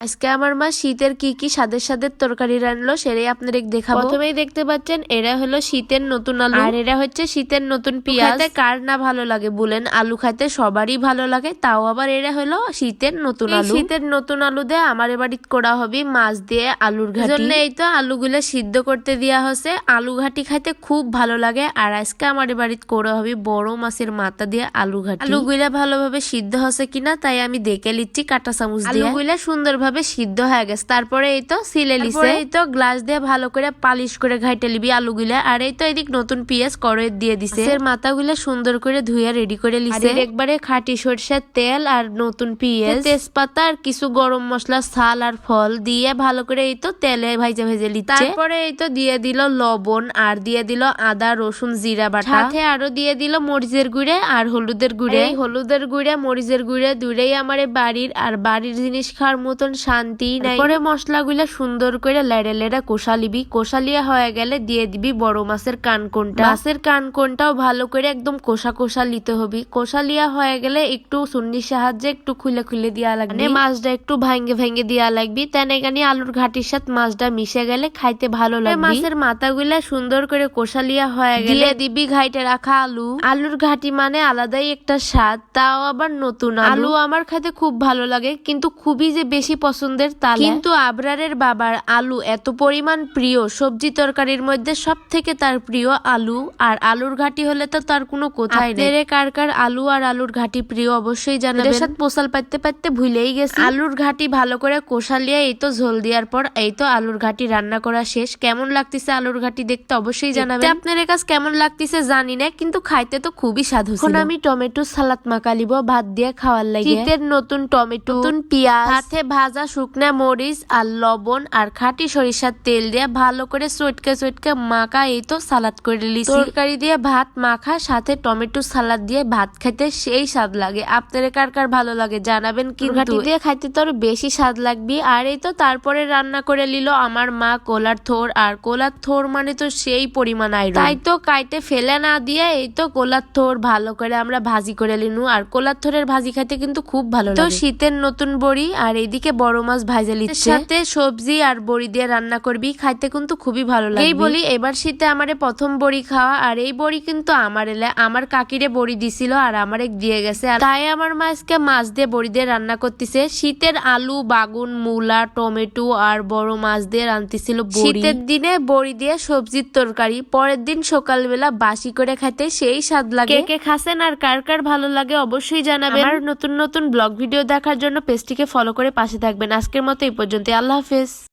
আজকে আমার মা শীতের কি কি স্বাদের স্বাদের তরকারি রান্নলো সেটাই আপনাদের দেখাবো। প্রথমেই দেখতে পাচ্ছেন এরা হলো শীতের নতুন আলু। আর এরা হচ্ছে শীতের নতুন পেঁয়াজ। কার না ভালো লাগে বলেন আলু খাইতে সবারই ভালো লাগে তাও আবার এরা হলো শীতের নতুন আলু। শীতের নতুন আলু দিয়ে আমার বাড়ি করা হবে মাছ দিয়ে আলুর ঘাটি। জন্য এই তো আলুগুলো সিদ্ধ করতে দেওয়া হচ্ছে। আলু ঘাটি খাইতে খুব ভালো লাগে আর আজকে আমার বাড়িতে করা হবে বড় মাছের মাথা দিয়ে আলু ঘাটি। আলুগুলা ভালোভাবে সিদ্ধ হচ্ছে কিনা তাই আমি দেখে লিচ্ছি কাঁটা চামচ দিয়ে। আলুগুলা সুন্দরভাবে সিদ্ধ হয়ে গেছে। তারপরে এই তো সিলে লিছে। এই তো গ্লাস দিয়ে ভালো করে পালিশ করে ঘাইটে লিবি আলুগুলা। আর এই তো এদিক নতুন পেঁয়াজ করে দিয়ে দিছে। এর মাথাগুলা সুন্দর করে ধুয়ে রেডি করে লিছে। আর একবারে খাঁটি সরষের তেল আর নতুন পেঁয়াজ। তেজপাতা আর কিছু গরম মশলা ছাল আর ফল দিয়ে ভালো করে এই তো তেলে ভাইজে ভেজে লিচ্ছে। তারপরে এই তো দিয়ে দিল লবণ আর দিয়ে দিল আদা রসুন জিরা বাটা। সাথে আরও দিয়ে দিল মরিচের গুঁড়ে আর হলুদের গুঁড়ে। হলুদের গুঁড়ে মরিচের গুঁড়ে দুটাই আমার এই বাড়ির আর বাড়ির জিনিস খাওয়ার মতন শান্তি নাই। পরে মশলাগুলা সুন্দর করে লেড়ে লেড়ে কষা লিবি কষালিয়া হয়ে গেলে দিয়ে দিবি বড় মাছের কানকোনটা মাছের কানকোনটাও ভালো করে একদম কষা কষা লিতে হবি। কষালিয়া হয়ে গেলে একটু সুন্নির সাহায্যে একটু খুলে খুলে দিয়া লাগবে। মাছটা একটু ভাঙ্গে ভাঙ্গে দিয়া লাগবি। তেন এখানে আলুর ঘাটির সাথে মাছটা মিশে গেলে খাইতে ভালো লাগবে। মাছের মাথাগুলা সুন্দর করে কষালিয়া হয়ে গেলে দিবি ঘাইটে রাখা আলু। আলুর ঘাটি মানে আলাদাই একটা স্বাদ তাও আবার নতুন আলু। আমার খাইতে খুব ভালো লাগে কিন্তু খুবই যে বেশি পছন্দের তা কিন্তু আবরারের বাবার আলু এত পরিমাণ প্রিয় সবজি তরকারির মধ্যে সব থেকে তার প্রিয় আলু আর আলুর ঘাটি হলে তো তার কোনো কোথায় নেই। কার কার আলু আর আলুর ঘাটি প্রিয় অবশ্যই জানাবেন। সাথে পোসাল পাইতে পাইতে ভুলেই গেছে। আলুর ঘাটি ভালো করে কষালিয়ে এই তো ঝোল দেওয়ার পর এই তো আলুর ঘাটি রান্না করা শেষ। কেমন লাগতেছে আলুর ঘাটি দেখতে অবশ্যই জানাবেন। আপনাদের কাছে কেমন লাগতেছে জানি না কিন্তু খাইতে তো খুবই স্বাদ এখন আমি টমেটো সালাদ মাকালিব ভাত দিয়ে খাওয়ার লাগে। শীতের নতুন টমেটো নতুন পেঁয়াজ সাথে ভাজা শুকনা মরিচ আর লবণ আর খাঁটি সরিষার তেল দিয়ে ভালো করে চটকে চটকে মাখা এই তো সালাদ করে লিছি তরকারি দিয়ে ভাত মাখা সাথে টমেটো সালাদ দিয়ে ভাত খাইতে সেই স্বাদ লাগে। আপনাদের কার কার ভালো লাগে জানাবেন কি ঘাটি দিয়ে? খাইতে তো আরও বেশি স্বাদ লাগবে। আর এই তো তারপরে রান্না করে নিল আমার মা কোলার থোর। আর কোলার থোর মানে তো সেই পরিমাণ আইরন তাই তো কাইতে ফেলে না দিয়ে এই তো কোলার থোর ভালো করে আমরা ভাজি করে লিনু আর কোলার থোরের ভাজি খাইতে কিন্তু খুব ভালো লাগে। তো শীতের নতুন বড়ি আর এইদিকে বড় মাছ ভাজে লিচ্ছে সাথে সবজি আর বড়ি দিয়ে রান্না করবি খাইতে কিন্তু খুবই ভালো লাগে এই বলি এবার শীতে আমারে প্রথম বড়ি খাওয়া আর এই বড়ি কিন্তু আমার এলে আমার কাকিরে বড়ি দিছিল আর আমারে দিয়ে গেছে। আর তাই আমার মা আজকে মাছ দিয়ে বড়ি দিয়ে রান্না করতেছে। শীতের আলু বাগুন মূলা টমেটো আর বড় মাছ দিয়ে রান্তিছিল শীতের দিনে বড়ি দিয়ে সবজির তরকারি পরের দিন সকালবেলা বাসি করে খাইতে সেই স্বাদ লাগে। কে খাসেন আর কার কার ভালো লাগে অবশ্যই জানাবেন। আর নতুন নতুন ব্লগ ভিডিও দেখার জন্য পেজটিকে ফলো করে পাশে থাকবেন। আজকের মতো এই পর্যন্ত আল্লাহ হাফেজ।